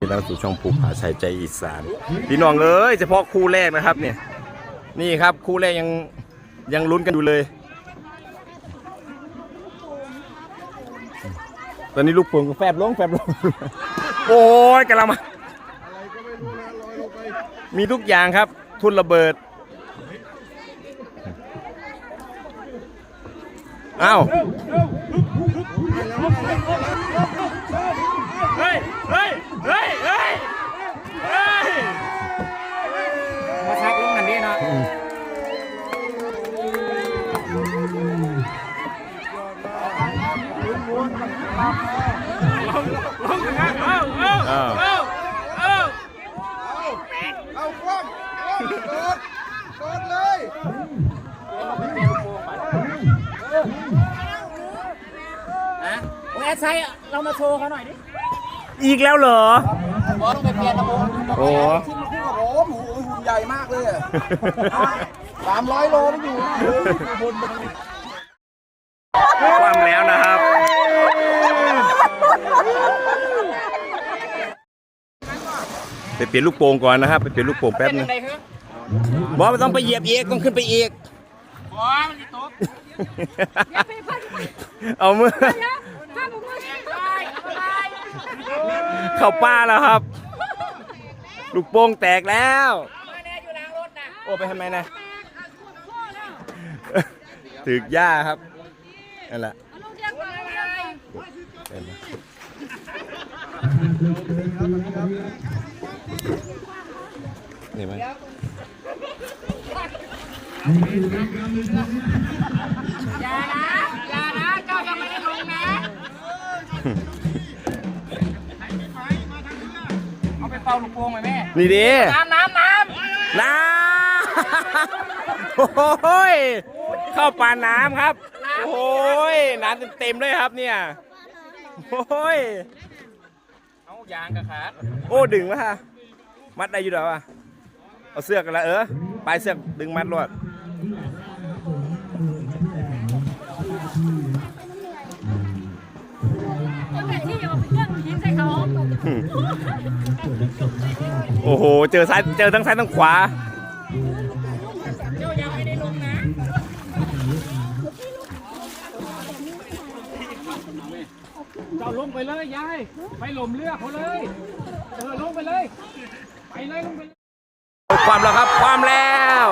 ที่เราสู่ช่องภูผาชัยใจอีสานพี่น้องเอ้ยเฉพาะคู่แรกนะครับเนี่ยนี่ครับคู่แรกยังยังลุ้นกันอยู่เลย ตอนนี้ลูกโป่งก็แฟบลงแฟบลง โอ้ยกำลังมามีทุกอย่างครับ ทุนระเบิดอ้าว เฮ้ย เฮ้ย เฮ้ย เฮ้ย เฮ้ย มาชักลงกันดีเนาะ อ้าว เอา คว่ำโดดโดดเลยนะแอดไซเรามาโชว์เขาหน่อยดิอีกแล้วเหรอ บอต้องไปเปลี่ยนระบบโอ้ขึ้นมาคู่กับผมโอ้โหหุ่นใหญ่มากเลยอะสามร้อยโลไม่อยู่นะอยู่บนบน ความแล้วนะครับ ไปเปลี่ยนลูกโป่งก่อนนะครับ ไปเปลี่ยนลูกโป่งแป๊บนึงไหนคือบอกไม่ต้องไปเหยียบอีกต้องขึ้นไปอีกบอมันจะตกเอามือถ้าผมไม่ใช่เข้าป้าแล้วครับ ลูกโป่งแตกแล้วโอ้ไปทำไมนะถึกหญ้าครับนั่นแหละลูกเลี้ยงมา เลยนี่ไหมอย่านะอย่านะเจ้ายังไม่ได้ลงนะเอาไปเป่าลูกโป่งไหมแม่นี่ดิน้ำน้ำน้น้ำโอ้ยเข้าป่าน้ำครับ โอ้ยน้ำเต็มๆเลยครับเนี่ยโอ้ยำเอายางกับขาดโอ้ดึงวะฮะ มัดได้อยู่เดี๋ยววะเอาเสือกกันละเออปลายเสือกดึงมัดรวดไอ้ที่อย่ามาเป็นเรื่องหินใส่เขาโอ้โห เจอซ้ายเจอทั้งซ้ายทั้งขวาเจ้ายังไม่ได้ลงนะเจ้าลงไปเลยยาย ไปหล่มเลือกเขาเลย เออลงไปเลย ไปเลยลงไปเลยความแล้วครับ ความแล้ว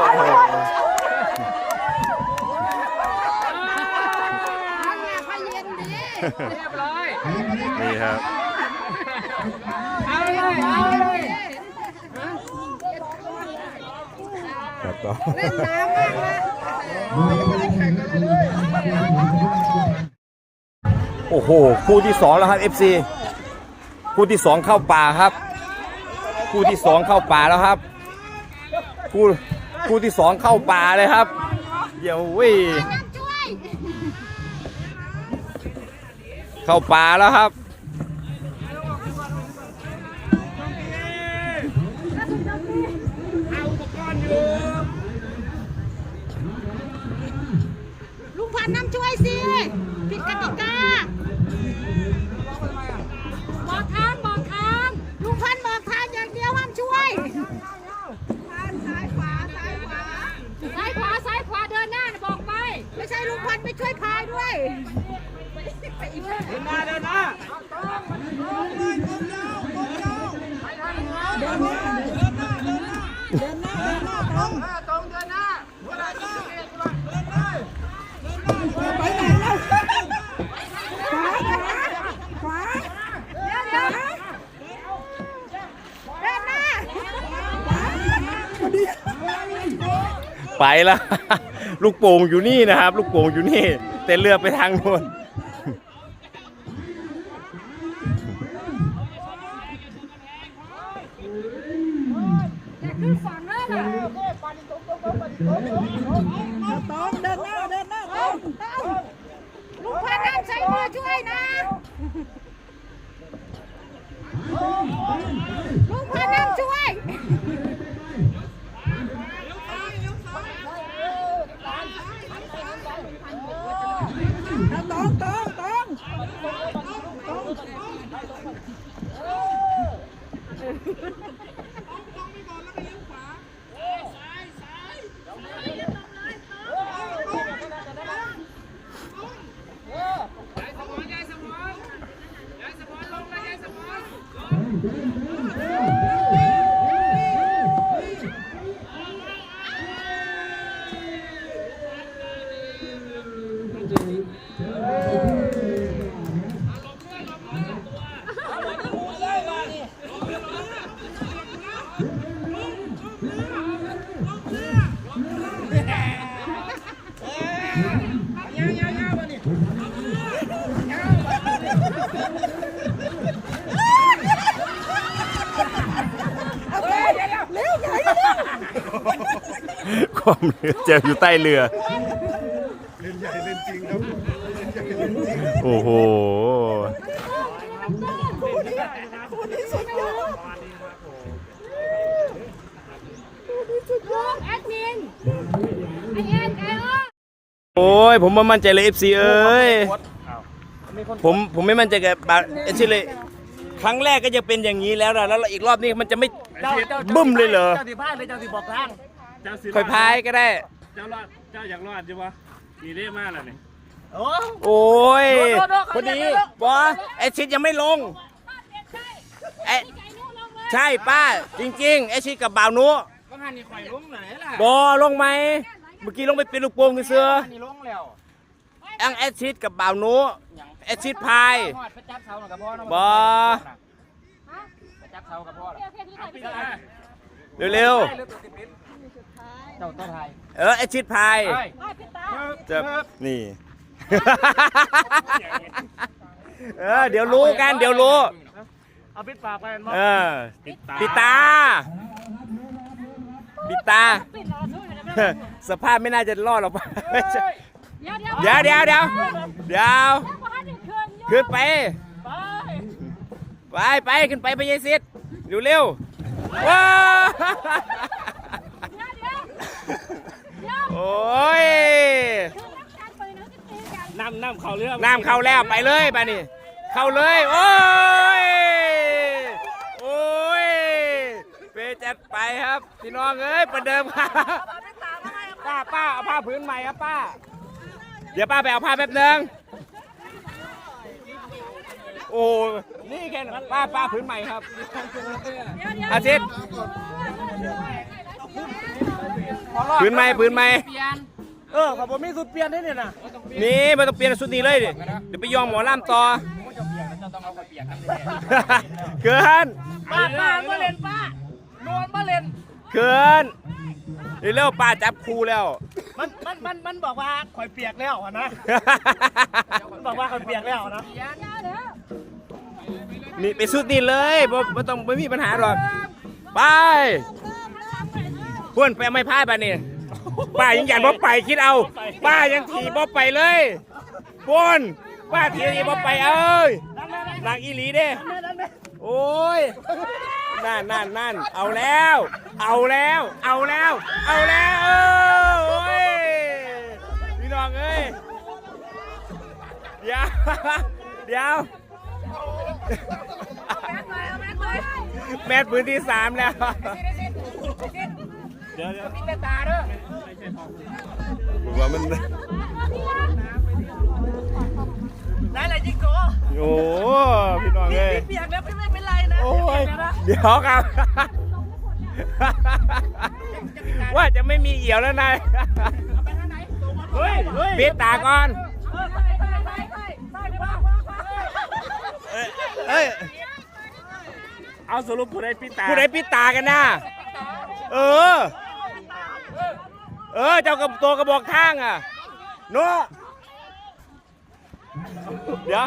พเย็นดีเรียบร้อยนี่ครับเอาเลยเอาเลยครับต่อเล่นน้ำมากเลยโอ้โห คู่ที่สองแล้วครับ FC คู่ที่สองเข้าป่าครับ คู่ที่สองเข้าป่าแล้วครับคู่คู่ที่สองเข้าป่าเลยครับ เดี๋ยวว้ยช่วยเข้าป่าแล้วครับลุงพันน้ำช่วยสิ เดี๋ยวเดี๋ยวเดินหน้าไปแล้วลูกโป่งอยู่นี่นะครับ ลูกโป่งอยู่นี่ แต่เรือไปทางโน้นขึ้นฝั ต้องเดินหน้าเดินหน้าต้องลุงพันน้ำใช้มือช่วยนะลุงพันน้ำช่วย ต้องต้องต้อง ความเรือเจออยู่ใต้เรือโอ้โหแอดมินไอเอ็นไอโอโอ้ย ผมไม่มั่นใจเลยเอฟซีเอ้ย ผมผมไม่มั่นใจกับบาเอฟซีเลย ครั้งแรกก็จะเป็นอย่างนี้แล้วนะแล้วอีกรอบนี้มันจะไม่บึ้มเลยเหรอ เจ้าสิพายเลยเจ้าสิบอกทาง เจ้าสิค่อยพายก็ได้ เจ้ารอดเจ้าอยากรอดใช่ปะดีเด้มากเลยนี่โอ้ยโดดโดดโดดพอดีบอสไอชิดยังไม่ลงไอใช่ป้า จริง ๆ ไอชิดกับบ่าวนุก็งานนี่ข่อยลงไหนล่ะบอลงไหมเมื่อกี้ลงไปเป็นลูกโป่งเสือนี่ลงแล้วอังแอชิดกับบ่าวนุแอชิดพายฮอดไปจับเสาหน่อยกับพ่อเนาะบ่ไปจับเสากับพ่อเร็ว เจ้าต้นไทยๆเออแอชิดพายไปจะนี่ เออเดี๋ยวรู้กันเดี๋ยวรู้ เอาปิดปากไปเออปิดตาปิดตาสภาพไม่น่าจะรอดหรอก เดี๋ยวเดี๋ยวเดี๋ยวเดี๋ยวเดี๋ยวเดี๋ยวเดี๋ยวขึ้นไปไปไปขึ้นไปไปยายซิดเร็วเร็วๆว้าว โอ้ยน้ำน้ำเขาเรื่องน้ำเข้าแล้วไปเลยไปนี่เข้าเลยโอ้ยโอ้ยเปจัดไปครับพี่น้องเอ้ยประเดิมครับป้าป้าเอาผ้าพื้นใหม่ครับป้า เดี๋ยวป้าไปเอาผ้าแป๊บนึงโอ้นี่แค่นั้นป้าป้าพื้นใหม่ครับอาทิตย์ พื้นใหม่พื้นใหม่เออขอบผมมีสุดเปลี่ยนได้เนี่ยนะนี่มันต้องเปลี่ยนชุดนี้เลยดิเดี๋ยวไปยอมหมอลำต่อเกินป้าป้ามาเล่นป้าโดนมาเล่นเกินเร็วๆป้าจับครูแล้ว มันมันมันมันบอกว่าข่อยเปียกแล้วอะนะมันบอกว่าข่อยเปียกแล้วอะนะนี่ไปสุดนี่เลยบ่บ่ต้องไม่มีปัญหาหรอกไปเพื่อนไปเอาไม่พายไปนี่ป้ายังหยันบ่ไปคิดเอา ป้ายังถีบบ่ไปเลยพวนป้าถีบบ่ไปเอ้ยนางอีหลีเด้โอ้ยนั่นนั่นนั่นเอาแล้ว เอาแล้ว เอาแล้ว เอาแล้วเออโอ้ยพี่น้องเอ้ยเดี๋ยวเดี๋ยวแมตช์พื้นที่สามแล้ว เดี๋ยวเดี๋ยวเป็นตาเด้อว่ามันนั่นแหละจิโก้โอ้พี่น้องเอ้ยเปียกแล้วไม่เป็นไรนะโอ้ยเดี๋ยวครับ ว่าจะไม่มีเอี่ยวแล้วนายเฮ้ยเฮ้ยปิดตาก่อนเอ้ยเอาสรุปผู้ใดปิดตาผู้ใดปิดตากันนะเออ เออเจ้ากับตัวกระบอกข้างอะโน่เดี๋ยว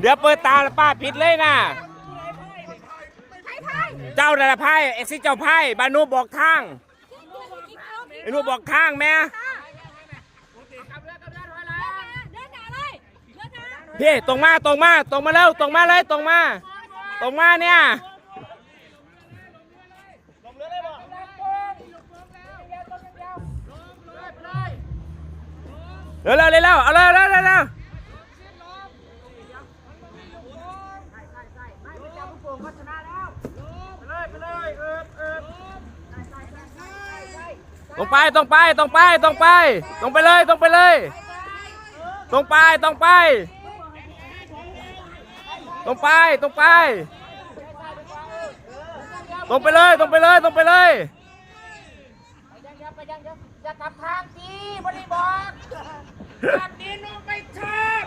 เดี๋ยวเปิดตาแล้วป้าปิดเลยนะเจ้าดาราไพ่เอ็กซิเจ้าไพ่บานุบอกทางไอ้นูบอกทางแม่พี่ตรงมาตรงมาตรงมาเร็วตรงมาเลยตรงมา ตรงมาเนี่ย เร็วเร็วเร็วเร็วเอาเร็วเร็วเร็วเร็วตรงไปตรงไปตรงไปตรงไปตรงไปเลยตรงไปเลยตรงไปตรงไปตรงไปตรงไปตรงไปเลยตรงไปเลยตรงไปเลยไปยังเดี๋ยว อย่ากลับทางดีบริบอกทางดีน้องไม่ชอบ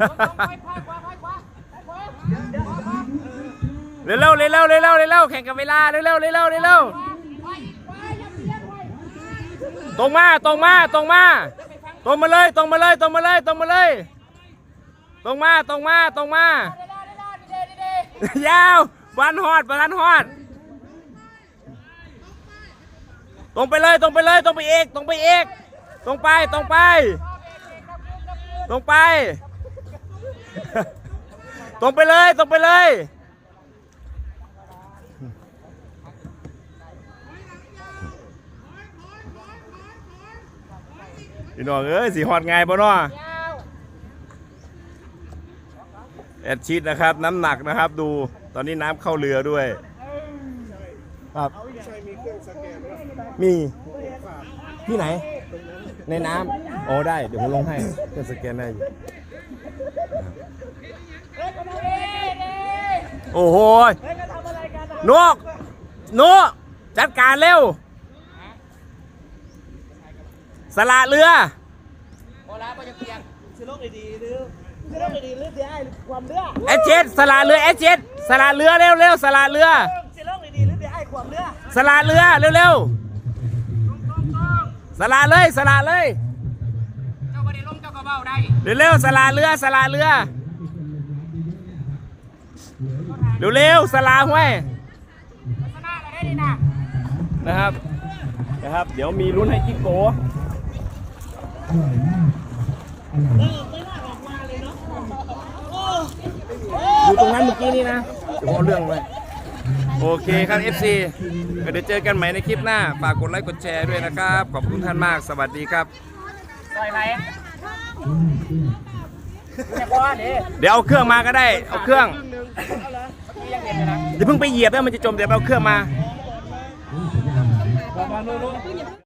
ต้องไปพายขวาพายขวาพายขวาเร็วเร็วเร็วเร็วเร็วเร็วเร็วแข่งกับเวลาเร็วเร็วเร็วเร็วเร็วเร็วไปไปอย่าเพี้ยนไปตรงมาตรงมาตรงมา ตรงมาเลยตรงมาเลยตรงมาเลยตรงมาเลย ตรงมาตรงมาตรงมาเด้อเด้อเด้อเด้อเด้อยาววันฮอดวันฮอด ตรงไปเลยตรงไปเลยตรงไปเอกตรงไปเอกตรงไปตรงไป ตรงไป ตรงไปเลยตรงไปเลยพี่น้องเอ้ยสีฮอดไงบ่เนาะแอดชีตนะครับ น้ำหนักนะครับ ดูตอนนี้น้ำเข้าเรือด้วย ครับ มีที่ไหน ในน้ำโอ้ได้ เดี๋ยวผมลงให้เครื่องสแกนได้อยู่โอ้โหนกนกจัดการเร็ว สละเรือโอลาไปยังเพียงเอเจดสละเรือเอเจดสละเรือเร็วเร็วสละเรือสละเรือเร็วเร็ว สละเลยสละเลยเจ้าก็ได้ลงเจ้าก็เบาได้เร็วเร็วสละเรือสละเรือเร็วเร็วสละห้วยชนะเราได้ดีนะนะครับนะครับ เดี๋ยวมีลุ้นให้จิ๊กโกอยู่ตรงนั้นเมื่อกี้นี่นะเดี๋ยวเอาเรื่องไว้ โอเคครับ FC ก็เดี๋ยวเจอกันใหม่ในคลิปหน้า ฝากกดไลค์กดแชร์ด้วยนะครับ ขอบคุณท่านมาก สวัสดีครับซอยไหนแม่พ่อเด้เดี๋ยวเอาเครื่องมาก็ได้ เอาเครื่องยังเห็นอยู่นะอย่าเพิ่งไปเหยียบนะมันจะจมเดี๋ยวเอาเครื่องมา บอกมาโน้